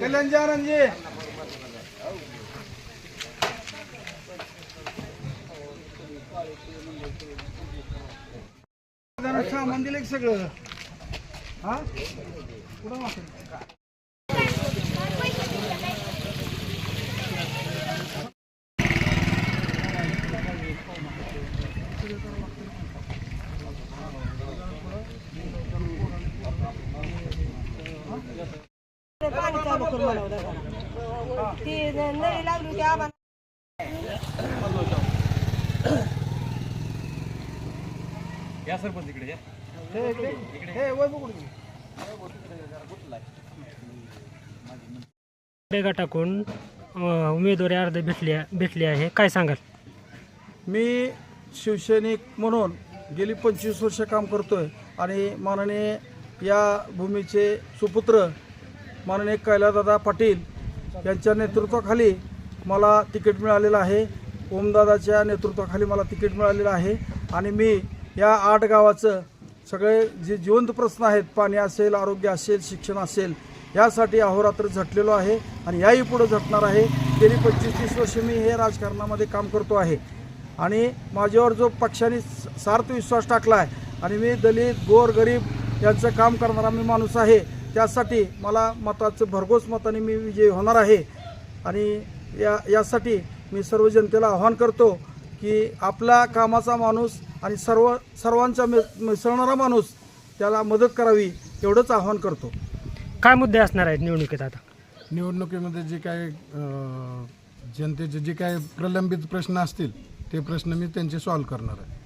कल्याणजी. आनंदजी सामान दिलं सगळं. हा? कुठं पाणी चालू करून बनवलं जरा. ती नळी लागली होती आम्हाला इकडे. वैभव कुठे गेली? आपल्या गटाकडून अ, उमेदवारी अर्ज भेटली भेटली आहे काय सांगाल मी शिवसैनिक म्हणून गेली पंचवीस वर्ष काम करतोय आणि माननीय या भूमीचे सुपुत्र माननीय कैलादादा पाटील यांच्या नेतृत्वाखाली मला तिकीट मिळालेलं आहे. ओमदादाच्या नेतृत्वाखाली मला तिकीट मिळालेलं आहे. आणि मी या आठ गावाचं सगळे जे जिवंत प्रश्न आहेत पाणी असेल आरोग्य असेल शिक्षण असेल यासाठी अहोरात्र झटलेलो आहे आणि याही पुढं झटणार आहे. गेली पंचवीस तीस वर्ष मी हे राजकारणामध्ये काम करतो आहे. आणि माझ्यावर जो पक्षाने स- सार्थ विश्वास टाकला आहे आणि मी दलित गोर गरीब यांचं काम करणारा मी माणूस आहे. त्यासाठी मला मताचं भरघोस मताने मी विजयी होणार आहे. आणि या यासाठी मी सर्व जनतेला आव्हान करतो की आपला कामाचा माणूस आणि सर्व सर्वांचा मिसळणारा माणूस त्याला मदत करावी एवढंच आव्हान करतो. काय मुद्दे असणार आहेत निवडणुकीत आता? निवडणुकीमध्ये जे काय जनतेचे जे काय प्रलंबित प्रश्न असतील ते प्रश्न मी त्यांचे सॉल्व्ह करणार आहे.